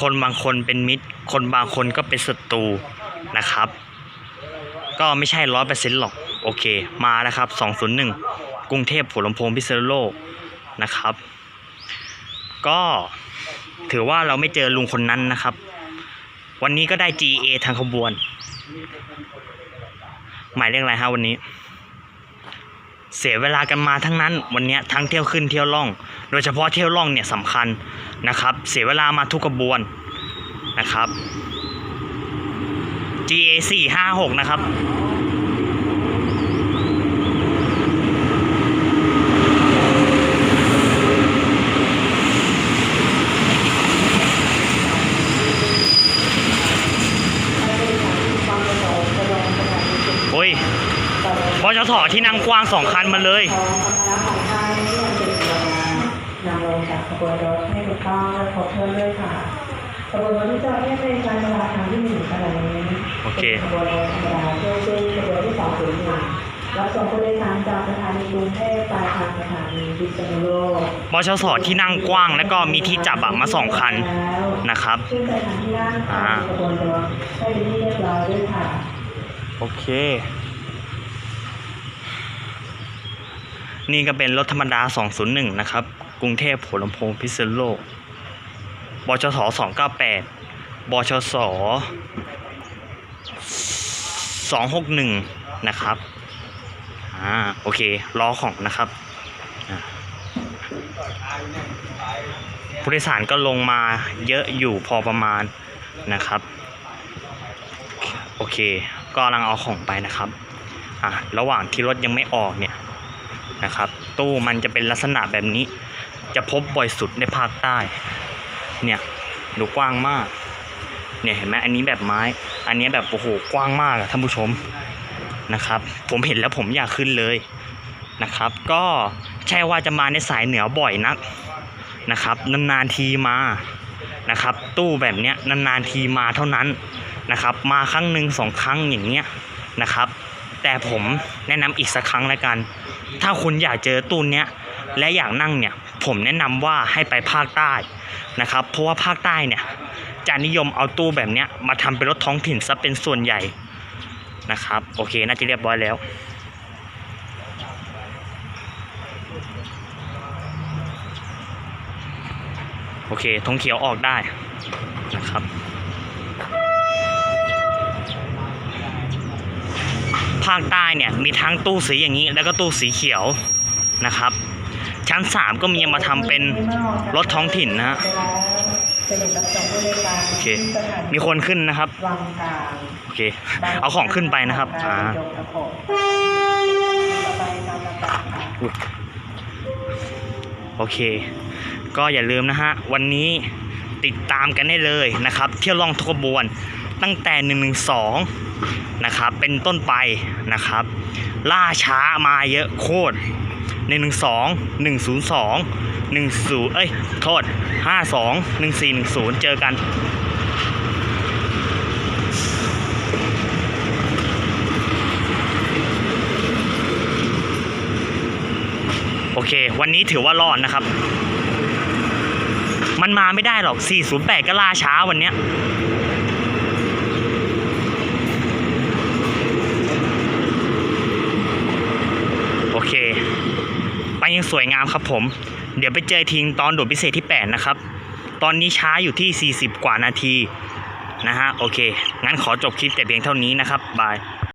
คนบางคนเป็นมิตร คนบางคนก็เป็นศัตรูนะครับ ก็ไม่ใช่ร้อยเปอร์เซ็นต์หรอก โอเค มาแล้วครับ 201 กรุงเทพหัวลำโพงพิษณุโลกนะครับ ก็ถือว่าเราไม่เจอลุงคนนั้นนะครับ วันนี้ก็ได้ GA ทางขบวน หมายเลขอะไรฮะวันนี้ เสียเวลากันมาทั้งนั้น วันนี้ทั้งเที่ยวขึ้นเที่ยวล่อง โดยเฉพาะเที่ยวล่องเนี่ยสำคัญนะครับ เสียเวลามาทุกขบวนนะครับ GA 4 5 6นะครับโอ้ยบจทที่นั่งกว้างสองคันมาเลย นที่ยังเป็นตัวนำลงจากขบวนรถให้ถูกต้องและครบถ้วนด้วยค่ะขบวนรถที่จอดเทียบเป็นการเวลาครั้งที่หนึ่งขณะนี้โอเคป็นขบวนรถธรรมดาเที่ยวซึ่งขบวนที่สองศูนย์หนึ่งรับส่งผู้โดยสารจากสถานีกรุงเทพปลายทางสถานีพิษณุโลกบชสที่นั่งกว้างแล้วก็มีที่จับอะมาสองคันแล้วนะครับขึ้นไปทางที่นั่งอ่าขบวนรถให้เป็นที่เรียบร้อยด้วยค่ะ โอเคนี่ก็เป็นรถธรรมดา 201 นะครับ กรุงเทพหัวลำโพงพิษณุโลกบชส298บชส261นะครับอ่าโอเครอของนะครับอ่าผู้โดยสารก็ลงมาเยอะอยู่พอประมาณนะครับ โอเค ก็กำลังเอาของไปนะครับอะระหว่างที่รถยังไม่ออกเนี่ย นะครับ ตู้มันจะเป็นลักษณะแบบนี้ จะพบบ่อยสุดในภาคใต้ เนี่ยดูกว้างมาก เนี่ยเห็นไหมอันนี้แบบไม้ อันนี้แบบโอ้โหกว้างมากอะท่านผู้ชมนะครับ ผมเห็นแล้วผมอยากขึ้นเลยนะครับ ก็ใช่ว่าจะมาในสายเหนือบ่อยนักนะครับนานๆทีมานะครับ ตู้แบบเนี้ยนานๆทีมาเท่านั้นนะครับ มาครั้งหนึ่งสองครั้งอย่างเงี้ยนะครับ แต่ผมแนะนำอีกสักครั้งล้วกัน ถ้าคุณอยากเจอตู้เนี้ยและอยากนั่งเนี่ยผมแนะนำว่าให้ไปภาคใต้นะครับ เพราะว่าภาคใต้เนี่ยจะนิยมเอาตู้แบบเนี้ยมาทำเป็นรถท้องถิ่นซะเป็นส่วนใหญ่นะครับ โอเคน่าจะเรียบร้อยแล้วโอเคธงเขียวออกได้นะครับ ภาคใต้เนี่ยมีทั้งตู้สีอย่างนี้แล้วก็ตู้สีเขียวนะครับ ชั้น 3 ก็มีมาทำเป็นรถท้องถิ่นนะฮะโอเคมีคนขึ้นนะครับโอเคเอาของขึ้นไปนะครับอ่าโอเค ก็อย่าลืมนะฮะ วันนี้ติดตามกันได้เลยนะครับ เที่ยวล่องทกบวนตั้งแต่1นึงสอง นะครับ เป็นต้นไปนะครับ ล่าช้ามาเยอะโคตร1นึ102 102 10เอ้ย โทษ52 1410เจอกันโอเค วันนี้ถือว่ารอดนะครับ มันมาไม่ได้หรอก 408 ก็ล่าช้าวันเนี้ย โอเค ไป ยังสวยงามครับผม เดี๋ยวไปเจอทิ้งตอนโดดพิเศษที่ 8 นะครับ ตอนนี้ช้าอยู่ที่ 40 กว่านาทีนะฮะ โอเค งั้นขอจบคลิปแต่เพียงเท่านี้นะครับ บาย